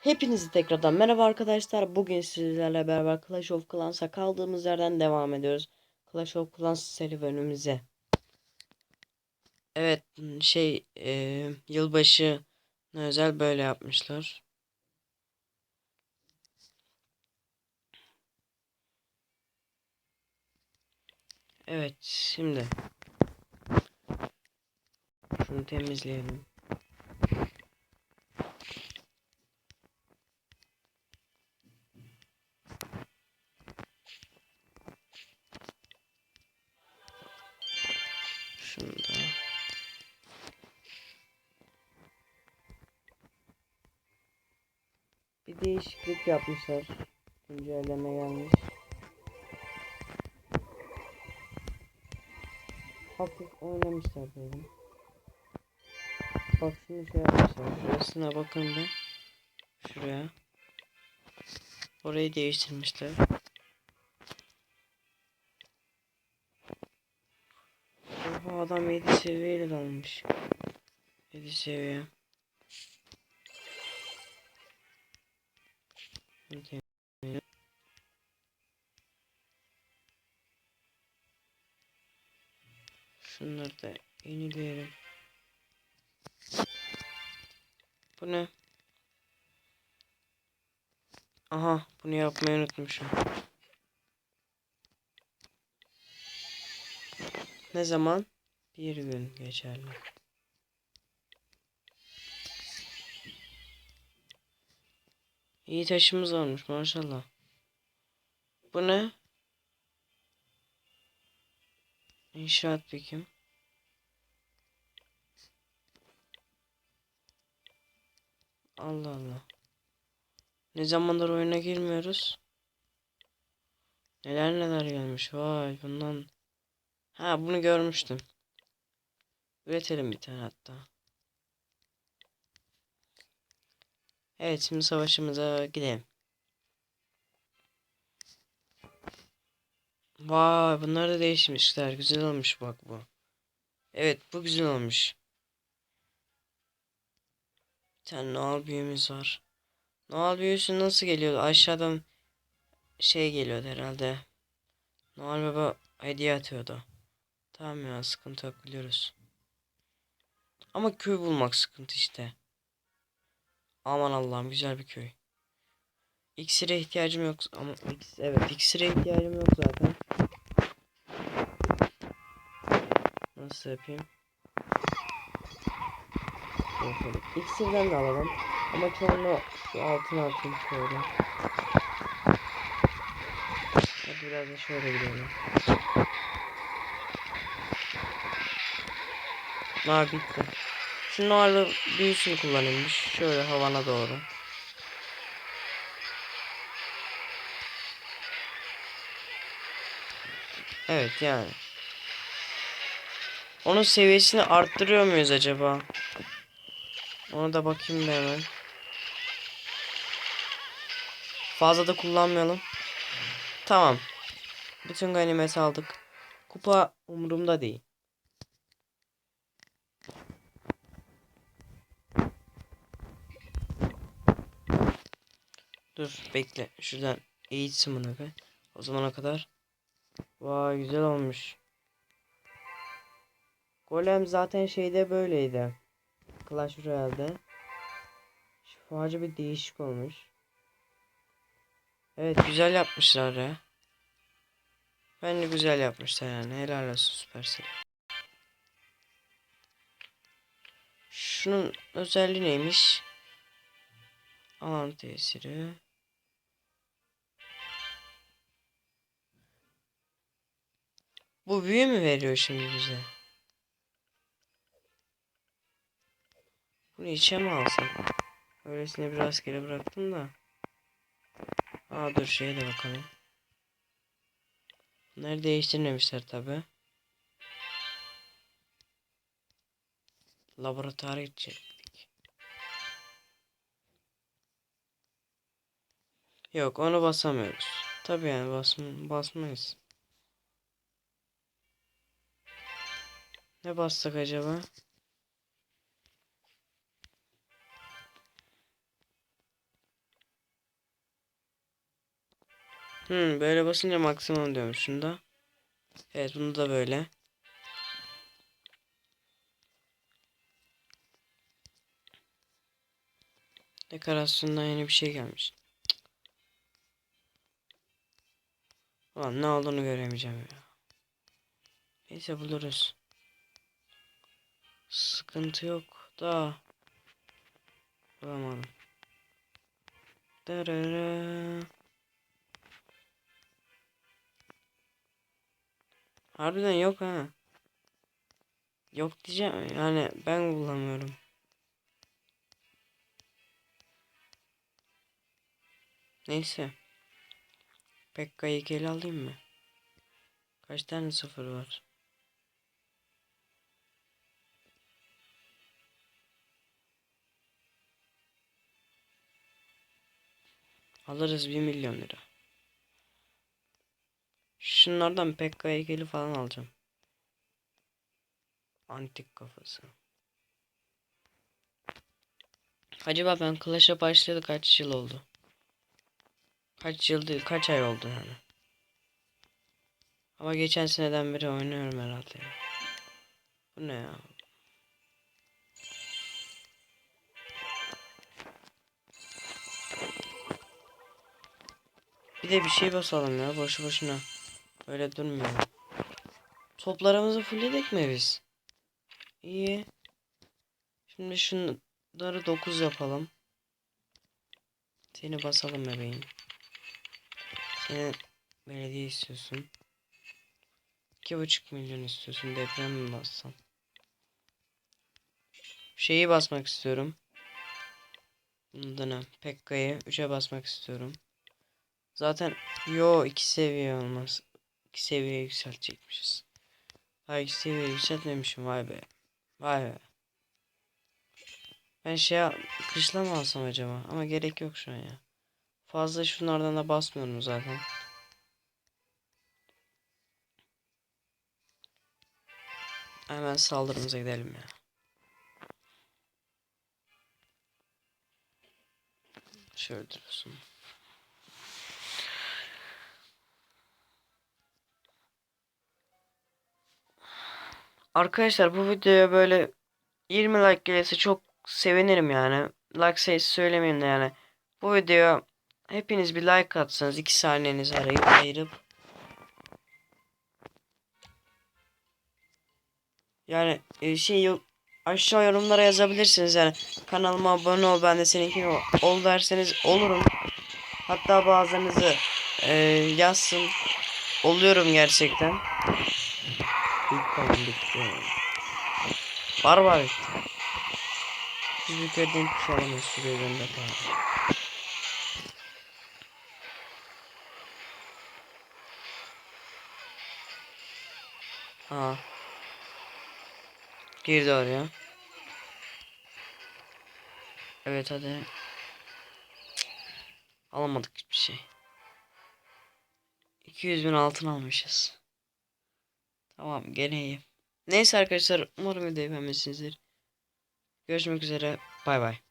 Hepinizi tekrardan merhaba arkadaşlar. Bugün sizlerle beraber Clash of Clans'a kaldığımız yerden devam ediyoruz. Clash of Clans serüvenimize. Evet şey e, yılbaşı özel böyle yapmışlar. Evet şimdi şunu temizleyelim. Şunu da. Bir değişiklik yapmışlar. Güncelleme gelmiş. Hafif oynamışlar dedim. Bak şunu şey yapmışlar. Şurasına bakın be. Şuraya. Orayı değiştirmişler. Adam 7 seviyeyle dalmış. 7 seviye. Okey. Şunları da yenileyelim. Bu ne? Aha bunu yapmayı unutmuşum. Ne zaman? Bir gün geçerli. İyi taşımız olmuş maşallah. Bu ne? İnşaat bikim. Allah Allah. Ne zamandır oyuna girmiyoruz? Neler neler gelmiş. Vay bundan. Ha bunu görmüştüm. Üretelim bir tane hatta. Evet şimdi savaşımıza gidelim. Vay bunlar da değişmişler. Güzel olmuş bak bu. Evet bu güzel olmuş. Bir tane Noel büyümüz var. Noel büyüsü nasıl geliyordu? Aşağıdan şey geliyordu herhalde. Noel Baba hediye atıyordu. Tamam ya sıkıntı yok biliyoruz. Ama köy bulmak sıkıntı işte. Aman Allah'ım güzel bir köy. İksire ihtiyacım yok ama evet iksire ihtiyacım yok zaten. Nasıl yapayım? Bakalım. İksirden de alalım. Ama çoğunu şu altına atayım şöyle. Hadi biraz da şöyle gidelim. Aa bitti. Şu narlı büyüsünü kullanayım. Şöyle havana doğru. Evet yani. Onun seviyesini arttırıyor muyuz acaba? Ona da bakayım bir hemen. Fazla da kullanmayalım. Tamam. Bütün ganimet aldık. Kupa umurumda değil. Dur bekle. Şuradan eğitsin bunu be. O zamana kadar. Vay güzel olmuş. Golem zaten şeyde böyleydi. Clash Royale'de. Şifacı bir değişik olmuş. Evet güzel yapmışlar ya. Bence güzel yapmışlar yani. Helal olsun Supercell. Şunun özelliği neymiş? Alan tesiri. Bu büyü mü veriyor şimdi bize? Bunu içe mi alsam? Öylesine biraz geri bıraktım da. Aa dur şeye de bakalım. Bunları değiştirmemişler tabi. Laboratuvara gidecektik. Yok onu basamıyoruz. Tabi yani bas basmayız. Ne bassak acaba? Hmm, böyle basınca maksimum diyorum şunda. Evet bunu da böyle. Dekorasyondan yeni bir şey gelmiş. Ulan ne olduğunu göremeyeceğim ya. Neyse buluruz. Sıkıntı yok da. Bulamadım. Darara. Harbiden yok ha. Yok diyeceğim yani ben bulamıyorum. Neyse. Pekka'yı geri alayım mı? Kaç tane sıfır var? Alırız 1 milyon lira. Şunlardan Pekka heykeli falan alacağım. Antik kafası. Acaba ben Clash'a başladı kaç yıl oldu? Kaç yıl değil, kaç ay oldu yani? Ama geçen seneden beri oynuyorum herhalde. Bu ne ya? Bir de bir şey basalım ya boşu boşuna. Öyle durmuyor. Toplarımızı fullledik mi biz? İyi. Şimdi şunları 9 yapalım. Seni basalım bebeğim. Seni belediye istiyorsun. 2,5 milyon istiyorsun. Deprem mi bassan? Şeyi basmak istiyorum. Bundan? Pekka'yı 3'e basmak istiyorum. Zaten yo 2 seviye olmaz. 2 seviye yükseltecekmişiz. Hayır 2 seviye yükseltmemişim vay be. Vay be. Ben şey kışla mı alsam acaba? Ama gerek yok şu an ya. Fazla şunlardan da basmıyorum zaten. Hemen saldırımıza gidelim ya. Şöyle dursun. Arkadaşlar bu videoya böyle 20 like gelirse çok sevinirim yani. Like sayısı söylemeyeyim de yani. Bu videoya hepiniz bir like atsanız 2 saniyenizi arayıp ayırıp yani e, şey yok aşağı yorumlara yazabilirsiniz yani kanalıma abone ol ben de seninkine ol, ol derseniz olurum. Hatta bazılarınızı e, yazsın. Oluyorum gerçekten. Bitti. Var bitti. Biz bir köyden bir şey alamayız şuraya gönder. Girdi oraya. Evet hadi. Alamadık hiçbir şey. 200 bin altın almışız. Tamam gene iyi. Neyse arkadaşlar umarım videoyu beğenmişsinizdir. Görüşmek üzere. Bay bay.